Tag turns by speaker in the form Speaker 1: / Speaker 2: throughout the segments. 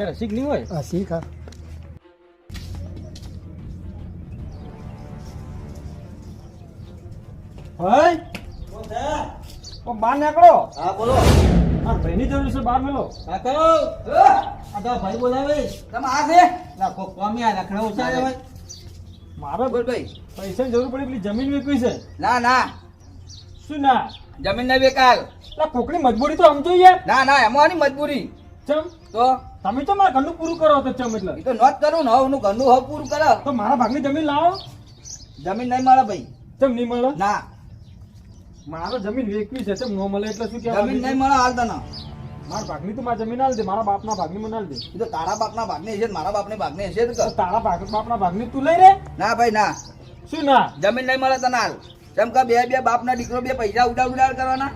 Speaker 1: ઘેર હસીક નહીં હોય.
Speaker 2: આ શીખ હા.
Speaker 1: ભાઈ ઓ બહાર નીકળો.
Speaker 3: હા બોલો.
Speaker 1: આ ભાઈની જરૂર છે બહાર મેલો
Speaker 3: કાકો આ તો ભાઈ બોલાવે. તમે આ છે? ના કોક કોમી આ લખણા ઓછા હોય. ભાઈ
Speaker 1: મારે
Speaker 3: બોલ ભાઈ.
Speaker 1: પૈસાની જરૂર પડે પેલી જમીન વેચવી છે.
Speaker 3: ના ના.
Speaker 1: શું ના?
Speaker 3: જમીન ના વેકાલ
Speaker 1: એટલે કોકની મજબૂરી તો સમજો યાર
Speaker 3: ના ના એમાં ની મજબૂરી.
Speaker 1: ચમ?
Speaker 3: તો?
Speaker 1: તમે તો મારા ઘરનું પૂરું કરો તો ચમ એટલે.
Speaker 3: તો નોટ કરું ને હું ઘરનું હવે પૂરું કરો.
Speaker 1: તો મારા ભાગની જમીન લાવો.
Speaker 3: જમીન નહીં મળે ભાઈ.
Speaker 1: ચમ નહીં મળે?
Speaker 3: ના.
Speaker 1: મારો જમીન વેચવી છે ચમ ન મળે એટલે શું કહેવાય
Speaker 3: જમીન નહીં મળે હાલ તને.
Speaker 1: મારા ભાગની તો મારા જમીન આલ દે મારા બાપના ભાગની મને આલ દે.
Speaker 3: તો તારા બાપના ભાગની હશે ને મારા બાપની ભાગને હશે
Speaker 1: તો. તારા ભાગ બાપના ભાગની તું લઈ રે
Speaker 3: ના ભાઈ ના.
Speaker 1: શું ના?
Speaker 3: જમીન નહીં મળે તને હાલ. કેમ કે બે બે બાપના દીકરો બે પૈસા ઉડાડ ઉડાડ કરવાના.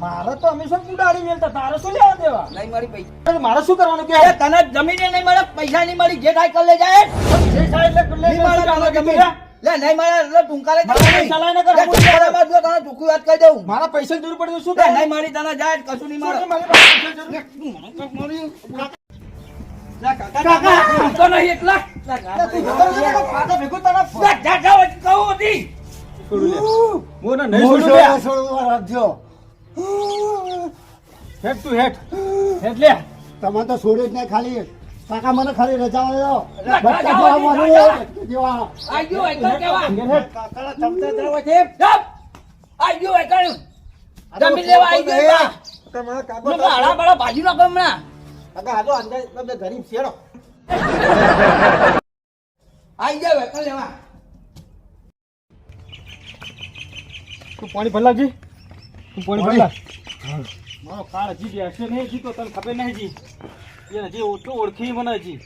Speaker 1: મારે તો હંમેશા ઉડાડી મેલતા તારે શું લેવા દેવા?
Speaker 3: નહીં મારી પૈસા.
Speaker 1: મારે શું કરવાનું કે?
Speaker 3: તને જમીન નહીં મળે પૈસા નહીં મળી જે થાય કર લે જાય
Speaker 1: જે થાય એટલે
Speaker 3: નહીં મળે તને જમીન. લે નહીં એટલે
Speaker 1: મારા પૈસા લાઈને કર, હું
Speaker 3: ટૂંકા બાદ તને ચોખ્ખી વાત કહી દઉં.
Speaker 1: મારા પૈસા જરૂર પડે શું થાય?
Speaker 3: નહીં મળી તને જાય કશું નહીં મળે.
Speaker 1: મારી પાસે
Speaker 3: તો નહીં એટલા
Speaker 1: ભેગું તને
Speaker 3: કહું હતી.
Speaker 1: મોને નહીં છોડું લે. હેઠ તું હેઠ હેઠ લે.
Speaker 2: તમે તો છોડે જ નહીં ખાલી. કાકા મને ખાલી રજા
Speaker 1: પાણી ભરલાવજી તું પાણી ભરલા મારો કાળ હજી બેસે નહીં હજી તો તને ખબર નહીં હજી. એ હજી ઓછું ઓળખી મને હજી.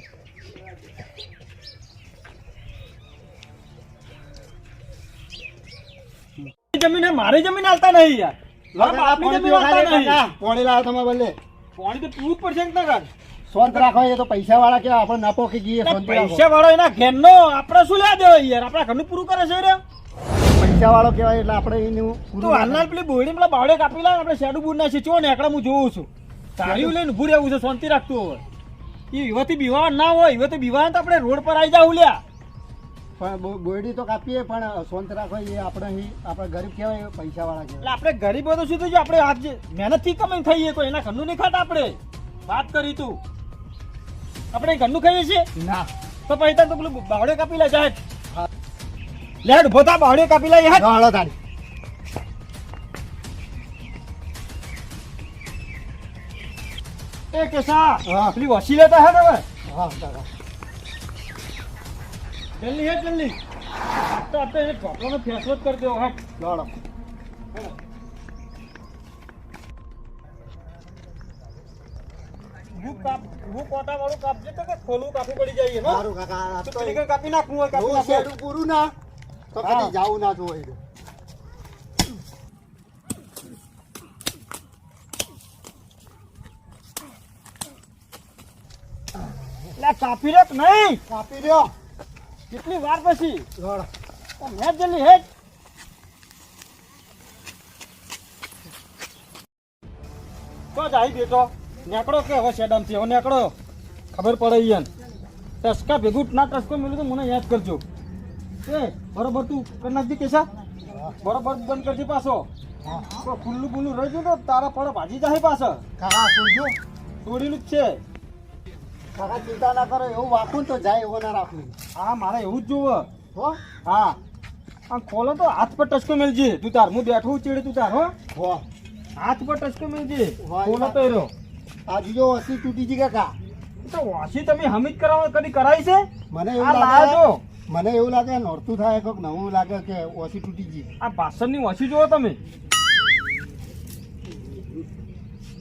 Speaker 1: જમીન મારી જમીન આવતા નહીં યાર.
Speaker 2: પોણી લાવો તમે બદલે.
Speaker 1: પાણી તો પીવું જ પડશે ને
Speaker 2: રાખો એ તો પૈસા વાળા કેવા આપણે ના પોકી જઈએ
Speaker 1: પૈસા વાળો એના ઘેરનો આપણે શું લેવા દેવા યાર? આપણા ઘરનું પૂરું કરે છે રે
Speaker 2: પૈસા વાળો કેવાય એટલે આપણે એનું
Speaker 1: તું હાલના પેલી બોયડી પેલા બાવડે કાપી લાવે આપણે શેડું બૂર નાખીએ ચો ને એકડા હું જોઉં છું. તાળીઓ લઈને ઉભું રહેવું છે શાંતિ રાખતું હોય. એ યુવતી બીવા ના હોય યુવતી બીવા તો આપણે રોડ પર આવી જાવ લ્યા.
Speaker 2: પણ બોયડી તો કાપીએ પણ શાંત રાખો એ આપણે અહીં આપણે ગરીબ કહેવાય પૈસા વાળા
Speaker 1: એટલે
Speaker 2: કહેવાય
Speaker 1: આપણે ગરીબ તો શું થયું? આપણે આજે મહેનતથી કમાઈ ખાઈએ કોઈ એના ઘરનું નહીં ખાતા આપણે. વાત કરી તું. આપણે ઘરનું ખાઈએ છીએ?
Speaker 2: ના.
Speaker 1: તો તને તો પેલું બાવડે કાપી લે જાય લેડ ભોતા બાવડી કાપી લઈ હે.
Speaker 2: હાલો તારી
Speaker 1: એ કેસા
Speaker 2: હા.
Speaker 1: પેલી વસી લેતા હે હવે?
Speaker 2: હા દાદા
Speaker 1: જલ્દી હે જલ્દી. તો આપણે એ ઢોકળાનો ફેસલો જ કરી દેવો હે. હું કાપ નાખવું કાપી
Speaker 2: બહુ પૂરું ના. તો
Speaker 1: હા.
Speaker 2: કદી જાવું ના જોવાય
Speaker 1: લે કાપી રહ્યો નહીં?
Speaker 2: કાપી રહ્યો.
Speaker 1: કેટલી વાર પછી? મેં જલ્દી હેડ તો જાય બેટો નેકડો કે હવે શેડામથી? હવે નેકડો ખબર પડે ઈયન. ટસકા ભેગું ના ટસકો મેળ્યું તો મને યાદ કરજો. એ બરોબર તું કરી નાખજે કેસા? બરોબર બંધ કરજે પાછો. ખુલ્લું ખુલ્લું રહી ને તારા પડે ભાજી જાય પાછો.
Speaker 2: કાકા સુનજો
Speaker 1: તોડીનું જ છે.
Speaker 2: કાકા ચિંતા ના કરો એવું વાપું તો જાય એવો ના રાખવું.
Speaker 1: હા મારે એવું જ જોવે.
Speaker 2: હો?
Speaker 1: હા. આમ ખોલો તો હાથ પર ટચકો મેલજે. તું તાર હું બેઠું ચીડે તું તાર હો.
Speaker 2: હો.
Speaker 1: હાથ પર ટચકો
Speaker 2: વાહ,
Speaker 1: ખોલો તો એરો
Speaker 2: આ જો વસ્તી તૂટી જી કાકા.
Speaker 1: તો વાસી તમે હમીત કરાવો કદી કરાવી છે?
Speaker 2: મને એવું લાગે મને એવું લાગે નોરતું થાય કોઈક નવું લાગે કે ઓછી તૂટી ગઈ.
Speaker 1: આ ભાષણની ઓછી જોવો તમે.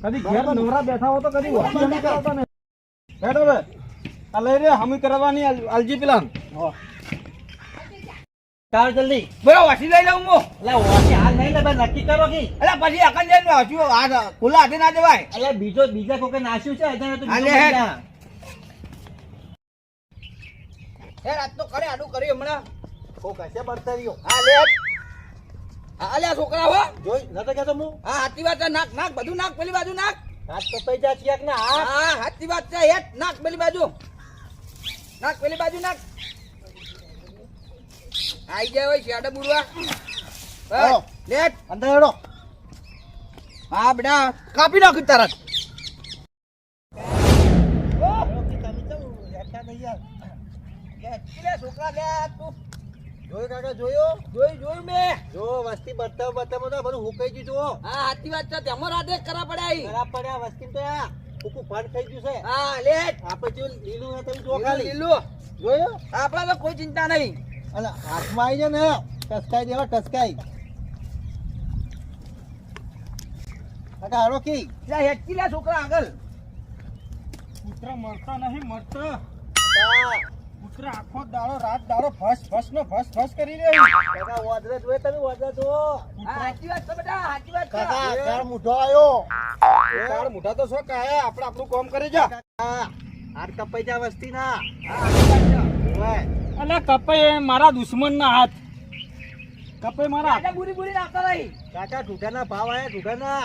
Speaker 1: કદી ઘેર નવરા બેઠા હો તો કદી ઓછી હમી કરાવતા નહીં બેઠો બે આ લઈ રે હમી કરવાની અલજી પ્લાન. પેલા
Speaker 2: હો
Speaker 1: જલ્દી.
Speaker 3: બોલો ઓછી લઈ લઉં હું.
Speaker 1: એટલે ઓછી હાલ નહીં લે નક્કી કરો કે.
Speaker 3: એટલે પછી અકન જઈને ઓછી ખુલ્લા હાથે ના દેવાય
Speaker 1: એટલે બીજો બીજા કોકે નાસ્યું છે એટલે તો
Speaker 3: હાલે
Speaker 1: બીજો
Speaker 3: હેડ.
Speaker 1: બીજા.
Speaker 3: હે રાત તો કરે આડું કર્યું હમણાં.
Speaker 2: ઓ કશે બળતા રહ્યો
Speaker 3: હા લે અલ્યા છોકરા હો.
Speaker 2: જોઈ નતો કહેતો હું?
Speaker 3: હા વાત નાક નાખ બધું નાક પેલી બાજુ નાક.
Speaker 1: હાથ કપાઈ જા ચિયાક ને હા
Speaker 3: હા સાચી વાત છે હેઠ નાક પેલી બાજુ. નાક પેલી બાજુ નાખ આઈ ગયા હોય શેડા બુડવા.
Speaker 2: આવો.
Speaker 3: લેટ
Speaker 2: અંદર
Speaker 3: હા બેટા કાપી નાખ્યું તરત છોકરા લે તું
Speaker 2: જોયું કાકા જોયું?
Speaker 3: જોયું મેં.
Speaker 2: જો વસ્તી બતાવ બતાવ તો બધું હુકાઈ ગયું જો
Speaker 3: હા. સાચી વાત છે. તેમાં રાધે કરા પડ્યા
Speaker 2: ખરાબ પડ્યા વસ્તી તો કુકુ ફાટ થઈ ગયું છે.
Speaker 3: હા લેટ
Speaker 2: આપણે જો લીલું ને તમે જો ખાલી.
Speaker 3: લીલું.
Speaker 2: જોયું?
Speaker 3: આપણા તો કોઈ ચિંતા નહીં.
Speaker 2: અને હાથમાં આવી જાય ને ટસકાઈ દેવા ટસકાઈ. કાકા હારો કી?
Speaker 3: જા હેચકી લે છોકરા આગળ.
Speaker 1: કૂતરા મરતા નહીં મરતા. કૂતરા આખો દાડો રાત દાડો ફસ ફસ નો ફસ ફસ કરી રહ્યું
Speaker 2: કાકા વાદરા જોય તમે? વાદરા જો
Speaker 3: હા સાચી વાત છે બેટા સાચી વાત છે.
Speaker 2: કાકા ઘર મૂઠો આવ્યો
Speaker 1: તાર મોઢા તો શોખ આયા આપણે આપણું કામ કરી જા.
Speaker 2: કાકા કપાઈ જા વસ્તી ના
Speaker 3: હા,
Speaker 1: અલે કપાઈ મારા દુશ્મન ના હાથ. કપાઈ મારા કાકા
Speaker 3: ગુરી બુરી બુરી નાખતા નહીં
Speaker 2: કાકા ઢૂઢાના ભાવ આયા ઢૂઢાના.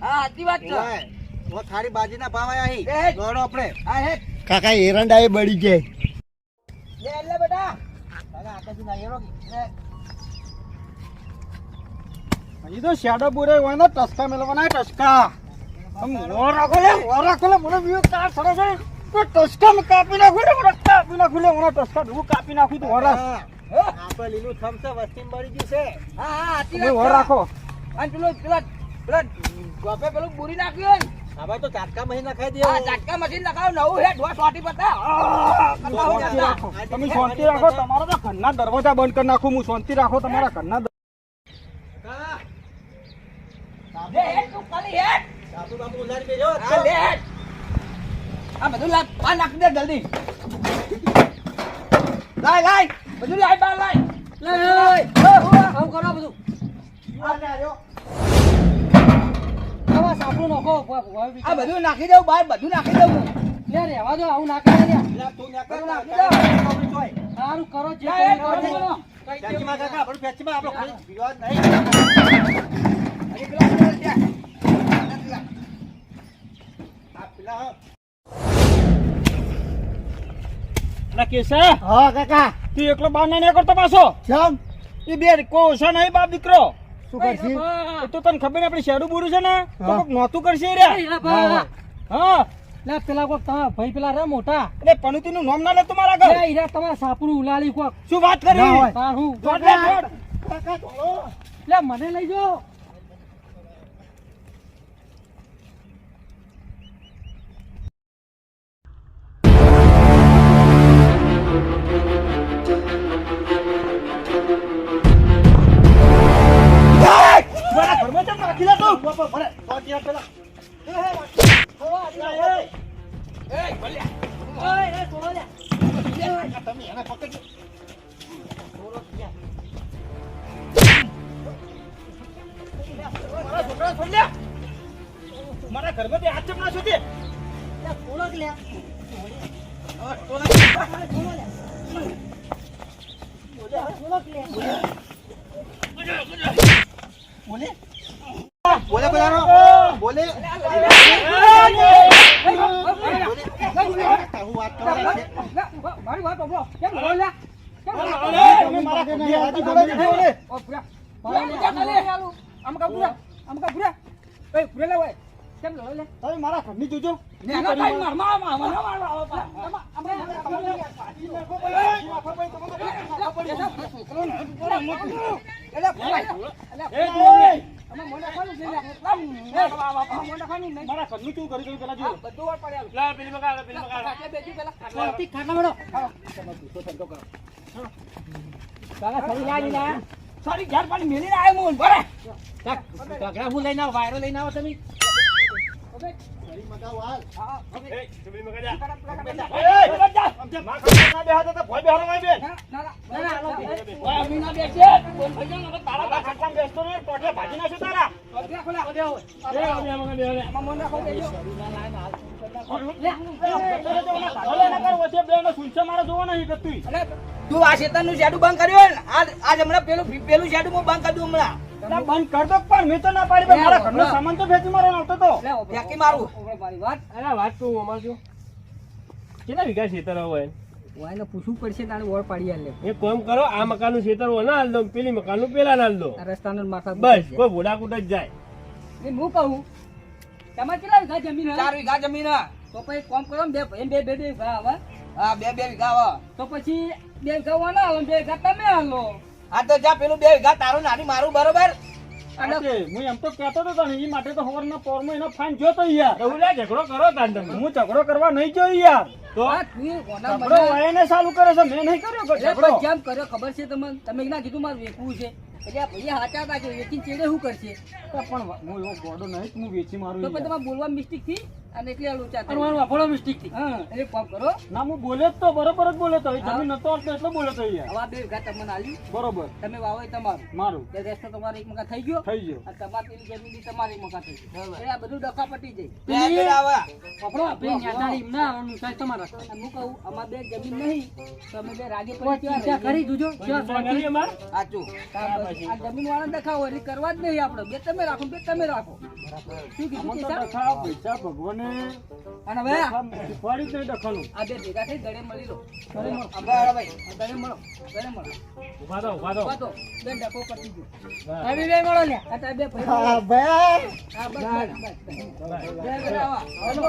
Speaker 3: હા સાચી વાત છે.
Speaker 2: ઓ થાળી બાજીના ભાવ આયા. અહીં દોડો આપણે.
Speaker 3: હા હેઠ.
Speaker 2: કાકા એરંડા એ બળી જાય.
Speaker 3: લે લે બેટા.
Speaker 2: કાકા આકાશી ના એરો
Speaker 1: હજી તો શેડો પૂરે હોય ને ટસકા મેળવવાના ટસકા. આમ રાખો લે વોર રાખો લે મને વ્યુ તાર સડે છે. તો ટસકા મેં કાપી નાખું મને કાપી નાખું લે મને ટસકા હું કાપી નાખું તું રાખ.
Speaker 2: આપણે લીલું થમશે વસ્તી બળી ગયું છે.
Speaker 3: હા હા છે
Speaker 1: રાખો.
Speaker 3: અને પેલું પેલા પેલા ગોપે પેલું બુરી નાખ્યું
Speaker 2: હવે તો ચાટકા મહી નખાઈ
Speaker 3: હા
Speaker 2: દે
Speaker 3: ઝાટકા મશીન લગાવ નવું હે ઢોસ વાટી પતા
Speaker 1: તમે શાંતિ રાખો તમારા તો ઘરના દરવાજા બંધ કરી નાખું હું શાંતિ રાખો તમારા ઘરના
Speaker 3: લે લે આ બધું લાય પા નાખી દે જલ્દી લાય લાય બધું લાય બાર લાય લાય આવું કરો બધું
Speaker 4: સાપડું નાખો
Speaker 3: આ બધું નાખી દઉં બહાર બધું નાખી દઉં
Speaker 4: લે રહેવા દો આવું નાખે ને
Speaker 2: તું ન્યા કર,
Speaker 3: બધું
Speaker 2: ન્યા
Speaker 3: નાખી
Speaker 2: કર,
Speaker 3: દઉં.
Speaker 4: સારું કરો જે
Speaker 3: લે, લે,
Speaker 4: કરો
Speaker 3: કરો,
Speaker 4: કરો.
Speaker 2: કાકા, આપણું પેચીમાં આપણો ખાલી વિવાદ નહીં.
Speaker 3: હજી પેલા પેલા ત્યાં.
Speaker 2: આ પેલા હા. કાકા.
Speaker 1: તું એકલો બાર ના નીકળતો પાછો. એ બે કોઈ નહીં બાપ દીકરો.
Speaker 2: શું કરશી?
Speaker 1: એ તો તને ખબર આપણે શેડું બુરું છે ને? તો કોક નોતું કરશે રે. હા
Speaker 4: લે પેલા કોક તમારા ભાઈ પેલા રે મોટા.
Speaker 1: એટલે પણુતી નું નામ ના લે તમારા
Speaker 4: લે
Speaker 1: ઘર
Speaker 4: ઈરા તમારા સાપડું ઉલાળી કોક.
Speaker 1: શું વાત કરી?
Speaker 4: તારું.
Speaker 1: લે,
Speaker 4: લે મને લઈ જો.
Speaker 1: મારા છોકરા છોડ લે. મારા ઘરમાં તે હાથ ના છોડે.
Speaker 2: બોલે બધાનો બોલે હું. વાત કરવા છે
Speaker 4: મારી વાત સાંભળો. કેમ લડો કેમ લડો?
Speaker 1: મારા ઘરની હાથી બોલે. બોલે.
Speaker 4: લે. આમ કા પૂરા. આમ કા પૂરા. એ, પૂરા લે, ઓય. કેમ લો લે?
Speaker 1: તમે મારા ઘરની જોજો
Speaker 4: ને ના માર, માર, મા મા મા છે, લે.
Speaker 1: મારા ઘરનું શું કરી પેલા
Speaker 3: હા, બધું વાર પડ્યા.
Speaker 1: પેલી બગાડ પેલી બગાડ
Speaker 3: પેલા.
Speaker 4: કાકા, સરી
Speaker 3: ઘેર પાણી મેલીને આવ્યો હું. બરે
Speaker 4: ઘાઘરા હું લઈને આવો વાયરો લઈને આવો તમે
Speaker 2: મગાવ
Speaker 1: જોવો નહીં, ટોટિયા તું
Speaker 3: તું આ શેતાનનું શેડું બંધ કર્યું હોય ને આજ આજ હમણાં પેલું પેલું શેડું હું બંધ કરી દઉં હમણાં.
Speaker 1: બંધ કર દો પણ મેં તો ના પાડી ભાઈ મારા ઘરનો સામાન તો ફેંકી મારવાનો આવતો તો.
Speaker 3: ફેંકી મારું.
Speaker 4: વાત.
Speaker 5: અરે વાત કહું અમાર જો કેટલા વીઘા ખેતર હોય?
Speaker 4: વાયને પૂછવું પડશે તારે ઓર પાડી આલે.
Speaker 5: એક કામ કરો આ મકાનનું ખેતર હોય ના દો પેલી મકાનનું પેલા ના હાલ દો.
Speaker 4: આ રસ્તાનો માથા
Speaker 5: બસ કોઈ ભોડાકૂટ જ જાય.
Speaker 4: એ હું કહું તમારે કેટલા વીઘા જમીન હે?
Speaker 3: ચાર વીઘા જમીન હે.
Speaker 4: તો પછી કોમ કરો ને બે ભાઈ બે બે બે વીઘા આવે.
Speaker 3: હા બે બે વીઘા આવે.
Speaker 4: તો પછી બે વીઘા વાના હાલો બે વીઘા તમે હાલો
Speaker 3: હા તો જા પેલું બે વીઘા તારું નાની મારું બરોબર?
Speaker 1: હું એમ તો કહેતો હતો તને એ માટે તો સવારના પોરમાં એનો ફાઇન જોતો યાર.
Speaker 5: તો ઉલા ઝઘડો કરો તાન
Speaker 1: હું ઝઘડો કરવા નહીં ગયો યાર.
Speaker 5: તો?
Speaker 4: તું
Speaker 1: ઝઘડો
Speaker 4: બનાવે?
Speaker 1: ચાલુ કરે છે મેં નહીં કર્યો ઝઘડો.
Speaker 4: કેમ કર્યો ખબર છે તમને? તમે ના કીધું મારે વેચવું છે. એટલે ભાઈએ હાચા હતા કે વેચીને ચેડે શું કરશે?
Speaker 1: પણ હું એવો ગોડો નહીં હું વેચી મારું
Speaker 4: તો તમારે બોલવા મિસ્ટેકથી? અને
Speaker 1: મારું થી.
Speaker 4: હા કરો
Speaker 1: ના હું બોલ્યો તો બરોબર જ બોલ્યો તો. તમે નતો આવતો એટલે બોલ્યો તો યાર
Speaker 4: હવે બે વીઘા તમને આલી.
Speaker 1: બરોબર.
Speaker 4: તમે વાવે તમારું.
Speaker 1: મારું.
Speaker 4: રેસ્ટ તમારે એક મકા થઈ ગયો.
Speaker 1: થઈ ગયો.
Speaker 4: અને તમારે પેલી જમીન તમારી મકા થઈ ગઈ. એટલે આ બધું ડખા પટી જાય.
Speaker 3: બે બે આવે.
Speaker 4: આપણો ન્યાદારી ના આવવાનું થાય તમારા. હું કહું અમાર બે જમીન નહીં તમે બે રાગે પડી કરી દીજો
Speaker 5: કરી અમાર?
Speaker 3: સાચું.
Speaker 4: આ જમીન વાળા દેખાવો એટલે કરવા જ નહીં આપણે. બે તમે રાખો બે તમે રાખો. શું કીધું
Speaker 1: આમાં તો
Speaker 4: કેસા?
Speaker 1: ડખા પૈસા ભગવાને
Speaker 4: અને હવે
Speaker 1: ડખા જ નહીં ડખાનું
Speaker 4: આ બે ભેગા થઈ ગળે મળી લો. ગળે મળો.
Speaker 3: બરાબર ભાઈ
Speaker 4: ગળે મળો ગળે મળો.
Speaker 5: ઊભા થો ઊભા થો
Speaker 4: ઊભા તો બે ડકો પતી ગયો
Speaker 5: બસ.
Speaker 4: બે મળો લે. આ તારા બે ભાઈ
Speaker 2: હા, ભાઈ.
Speaker 4: હા બસ બસ બસ બે બે આવા
Speaker 3: હાલો.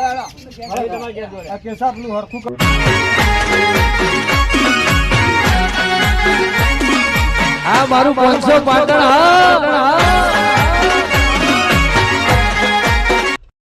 Speaker 4: હાલો
Speaker 5: હવે તમારે ઘેર
Speaker 1: આ કેસા પેલું હરખું
Speaker 6: આ મારું પાંચસો પાટણ હા.